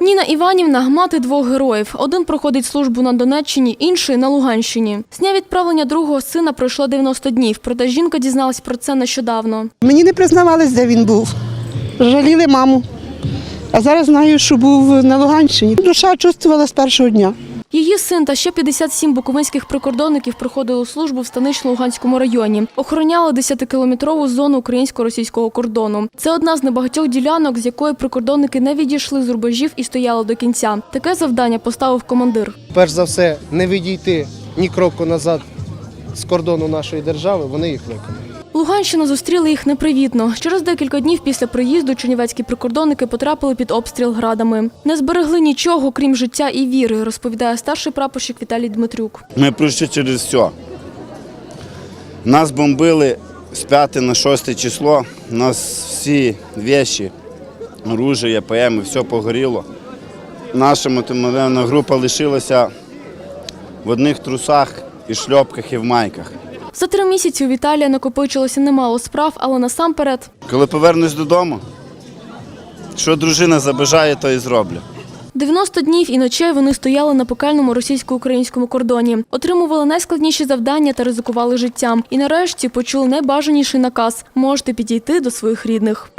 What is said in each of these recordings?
Ніна Іванівна мати двох героїв. Один проходить службу на Донеччині, інший на Луганщині. З відправлення другого сина пройшло 90 днів, проте жінка дізналась про це нещодавно. Мені не признавались, де він був. Жаліли маму. А зараз знаю, що був на Луганщині. Душа чувствувала з першого дня. Її син та ще 57 буковинських прикордонників проходили службу в Станично-Луганському районі. Охороняли 10-кілометрову зону українсько-російського кордону. Це одна з небагатьох ділянок, з якої прикордонники не відійшли з рубежів і стояли до кінця. Таке завдання поставив командир. перш за все, не відійти ні кроку назад з кордону нашої держави, вони їх виконали. Луганщина зустріли їх непривітно. Через декілька днів після приїзду чернівецькі прикордонники потрапили під обстріл градами. Не зберегли нічого, крім життя і віри, розповідає старший прапорщик Віталій Дмитрюк. Ми пройшли через все. Нас бомбили з 5 на 6 число. У нас всі віші, оружие, ПМ, все погоріло. Наша мотомобільна група лишилася в одних трусах і шльопках, і в майках. За три місяці у Віталія накопичилося немало справ, але насамперед Коли повернусь додому, що дружина забажає, то і зроблю. 90 днів і ночей вони стояли на пекельному російсько-українському кордоні, отримували найскладніші завдання та ризикували життям. І нарешті почули найбажаніший наказ – можете підійти до своїх рідних.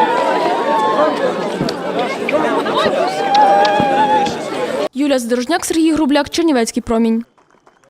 Юлія Здорожняк, Сергій Грубляк, Чернівецький промінь.